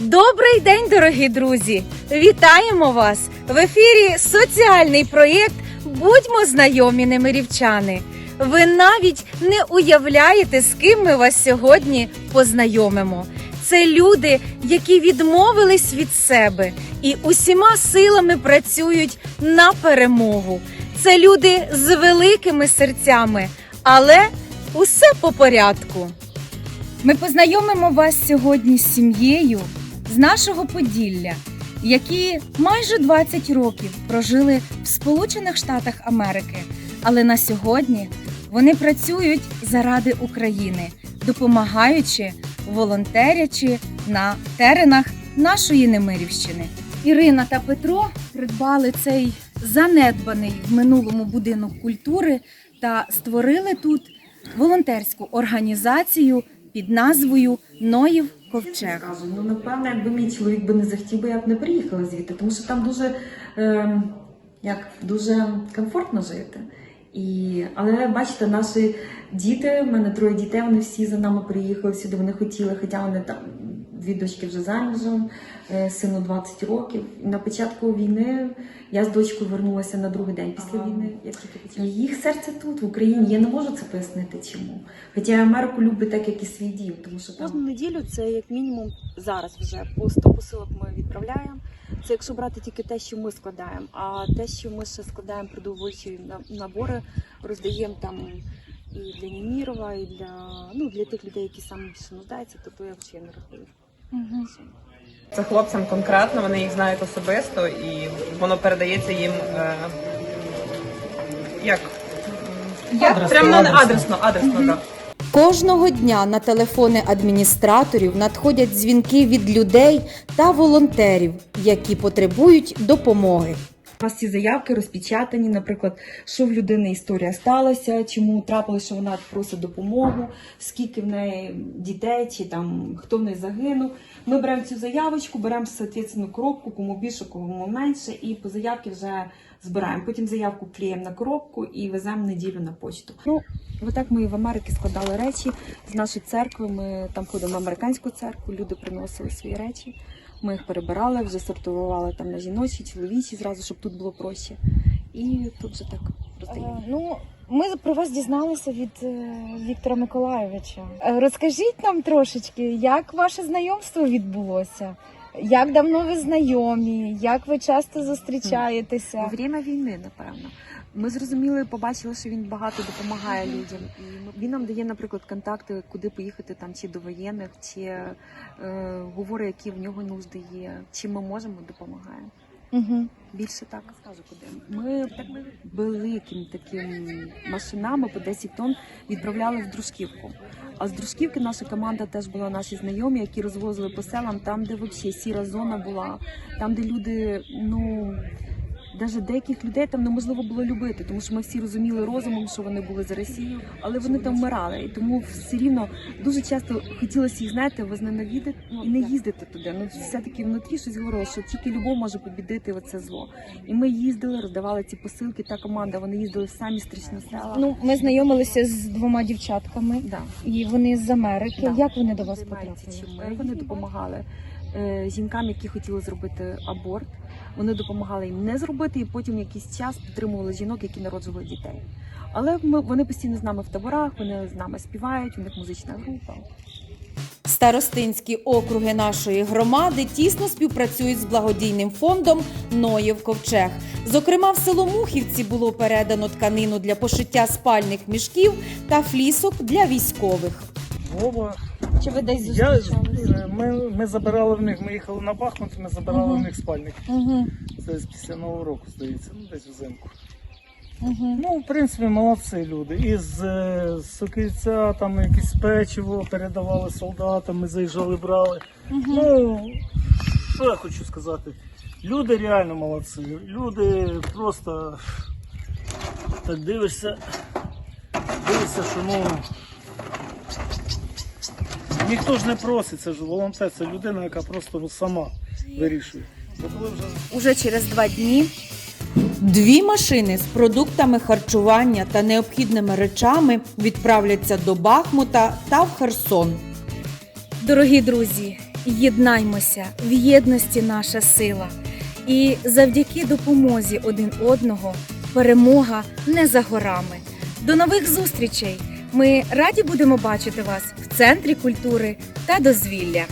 Добрий день, дорогі друзі! Вітаємо вас! В ефірі соціальний проєкт Будьмо знайомі немирівчани. Ви навіть не уявляєте, з ким ми вас сьогодні познайомимо. Це люди, які відмовились від себе і усіма силами працюють на перемогу. Це люди з великими серцями, але усе по порядку. Ми познайомимо вас сьогодні з сім'єю з нашого Поділля, які майже 20 років прожили в Сполучених Штатах Америки. Але на сьогодні вони працюють заради України, допомагаючи, волонтерячи на теренах нашої Немирівщини. Ірина та Петро придбали цей занедбаний в минулому будинок культури та створили тут волонтерську організацію під назвою Ноїв Ковчег. Ну напевно, якби мій чоловік би не захотів, би я б не приїхала звідти, тому що там дуже, е, як, дуже комфортно жити. І, але бачите, наші діти, в мене троє дітей, вони всі за нами приїхали сюди. Вони хотіли, хоча вони там дві дочки вже заміжем, е, сину 20 років. На початку війни я з дочкою вернулася на другий день після Ага. війни. Як. І їх серце тут, в Україні. Я не можу це пояснити чому. Хоча я Америку люблю так, як і свій дім, тому що там Кожну неділю це як мінімум зараз вже по 100 посилок ми відправляємо. Це якщо брати тільки те, що ми складаємо. А те, що ми ще складаємо продовольчі на- набори, роздаємо там і для Німірова, і для ну для тих людей, які саме більше нуждаються, тобто я взагалі не рахую. Це хлопцям конкретно, вони їх знають особисто, і воно передається їм е, як? Як? Прямо адресно, адресно, адресно, так. Кожного дня на телефони адміністраторів надходять дзвінки від людей та волонтерів, які потребують допомоги. У нас ці заявки розпечатані, наприклад, що в людини історія сталася, чому трапилося, що вона просить допомогу, скільки в неї дітей, чи там хто в неї загинув. Ми беремо цю заявочку, беремо соответственно, коробку, кому більше, кому менше, і по заявці вже збираємо. Потім заявку клеїмо на коробку і веземо неділю на почту. Ну, отак ми в Америці складали речі з нашої церкви. Ми там ходимо в американську церкву, люди приносили свої речі. Ми їх перебирали, вже сортували там на жіночі, чоловічі, зразу, щоб тут було проще. І тут же так роздаємо. Ну, ми про вас дізналися від е, Віктора Миколайовича. Е, Розкажіть нам трошечки, як ваше знайомство відбулося? Як давно ви знайомі? Як ви часто зустрічаєтеся? Во время війни, напевно. Ми зрозуміли, побачили, що він багато допомагає людям. І він нам дає, наприклад, контакти, куди поїхати там чи до воєнних, чи е, говорить, які в нього нужди є, чим ми можемо, допомагаємо. Угу. Більше так скажу куди. Ми великим таким машинами по 10 тонн відправляли в дружківку. А з дружківки наша команда теж була наші знайомі, які розвозили по селам, там, де взагалі сіра зона була, там, де люди, ну. Навіть деяких людей там неможливо було любити, тому що ми всі розуміли розумом, що вони були за Росію, але вони там вмирали. І тому все рівно дуже часто хотілося їх знаєте, возненавидити і не їздити туди. Ну все-таки внутрі щось говорило, що тільки любов може побідити оце зло. І ми їздили, роздавали ці посилки. Та команда вони їздили в самі страшні села. Ну, ми знайомилися з двома дівчатками, да. і вони з Америки. Да. Як вони до вас потрапили? Вони допомагали жінкам, які хотіли зробити аборт. Вони допомагали їм не зробити, і потім якийсь час підтримували жінок, які народжували дітей. Але ми вони постійно з нами в таборах, вони з нами співають, у них музична група. Старостинські округи нашої громади тісно співпрацюють з благодійним фондом Ноєв Ковчег. Зокрема, в село Мухівці було передано тканину для пошиття спальних мішків та флісок для військових. Вова. Чи ви десь Я, зустрічалися? е, ми, ми забирали в них, ми їхали на Бахмут, ми забирали в них спальник. Угу. Це після Нового року, здається, ну десь взимку. Угу. Ну, в принципі, молодці люди. Із е, Сокільця там якесь печиво передавали солдатам, ми заїжджали, брали. Ну, що я хочу сказати? Люди реально молодці. Люди просто так дивишся, дивишся, що ну. Ніхто ж не просить, це ж волонтер, це людина, яка просто сама вирішує. Уже через два дні дві машини з продуктами харчування та необхідними речами відправляться до Бахмута та в Херсон. Дорогі друзі, Єднаймося, в єдності наша сила. І завдяки допомозі один одного перемога не за горами. До нових зустрічей! Ми раді будемо бачити вас в центрі культури та дозвілля.